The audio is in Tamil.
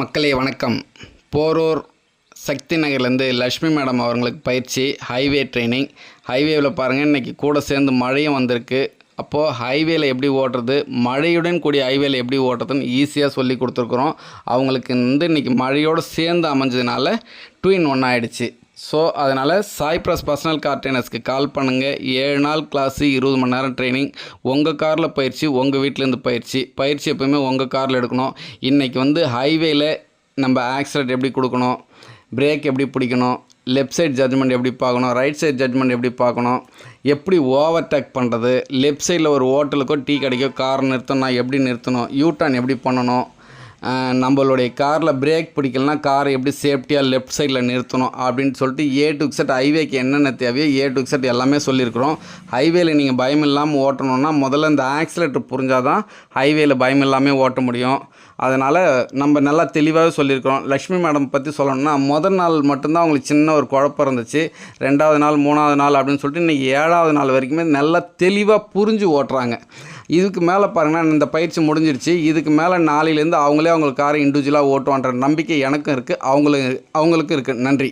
மக்களே வணக்கம். போரூர் சக்தி நகர்லேருந்து லக்ஷ்மி மேடம் அவங்களுக்கு பயிற்சி ஹைவே ட்ரைனிங். ஹைவேவில் பாருங்கள் இன்றைக்கி கூட சேர்ந்து மழையும் வந்திருக்கு. அப்போது ஹைவேல எப்படி ஓட்டுறது மழையுடன் கூடிய ஹைவேல எப்படி ஓட்டுறதுன்னு ஈஸியாக சொல்லி கொடுத்துருக்குறோம். அவங்களுக்கு வந்து இன்றைக்கி மழையோடு சேர்ந்து அமைஞ்சதுனால டூ இன் ஒன் ஆகிடுச்சு ஸோ அதனால் சாய்ப்ரஸ் பர்சனல் கார் ட்ரைனர்ஸ்க்கு கால் பண்ணுங்கள் ஏழு நாள் கிளாஸு இருபது மணி நேரம் ட்ரைனிங் உங்கள் காரில் பயிற்சி உங்கள் வீட்டிலேருந்து பயிற்சி. பயிற்சி எப்போயுமே உங்கள் காரில் எடுக்கணும். இன்றைக்கி வந்து ஹைவேயில் நம்ம ஆக்சிடெண்ட் எப்படி கொடுக்கணும்? பிரேக் எப்படி பிடிக்கணும்? லெஃப்ட் சைட் ஜட்மெண்ட் எப்படி பார்க்கணும்? ரைட் சைட் ஜட்ஜ்மெண்ட் எப்படி பார்க்கணும்? எப்படி ஓவர்டேக் பண்ணுறது லெஃப்ட் சைடில் ஒரு ஹோட்டலுக்கோ டீ கடைக்கோ கார் நிறுத்தணும். எப்படி நிறுத்தணும்? யூ டர்ன் எப்படி பண்ணணும்? நம்மளுடைய காரில் பிரேக் பிடிக்கலனா காரை எப்படி சேஃப்டியாக லெஃப்ட் சைடில் நிறுத்தணும் அப்படின்னு சொல்லிட்டு ஏ டு செட் ஹைவேக்கு என்னென்ன தேவையோ ஏ டு செட் எல்லாமே சொல்லியிருக்கிறோம். ஹைவேல நீங்கள் பயம் இல்லாமல் ஓட்டணும்னா முதல்ல இந்த ஆக்சிலேட்டர் புரிஞ்சால் தான் ஹைவேல பயம் இல்லாமல் ஓட்ட முடியும். அதனால் நம்ம நல்லா தெளிவாகவே சொல்லியிருக்கிறோம். லக்ஷ்மி மேடம் பற்றி சொல்லணும்னா முதல் நாள் மட்டும்தான் அவங்களுக்கு சின்ன ஒரு குழப்பம் இருந்துச்சு. ரெண்டாவது நாள் மூணாவது நாள் அப்படின்னு சொல்லிட்டு இன்றைக்கி ஏழாவது நாள் வரைக்குமே நல்லா தெளிவாக புரிஞ்சு ஓட்டுறாங்க. இதுக்கு மேலே பாருங்கன்னா இந்த பயிற்சி முடிஞ்சிருச்சு. இதுக்கு மேலே நாளையிலேருந்து அவங்களே அவங்களுக்கு காரை இண்டிவிஜுவலாக ஓட்டுவான்ற நம்பிக்கை எனக்கும் இருக்குது அவங்களுக்கு அவங்களுக்கும் இருக்குது நன்றி.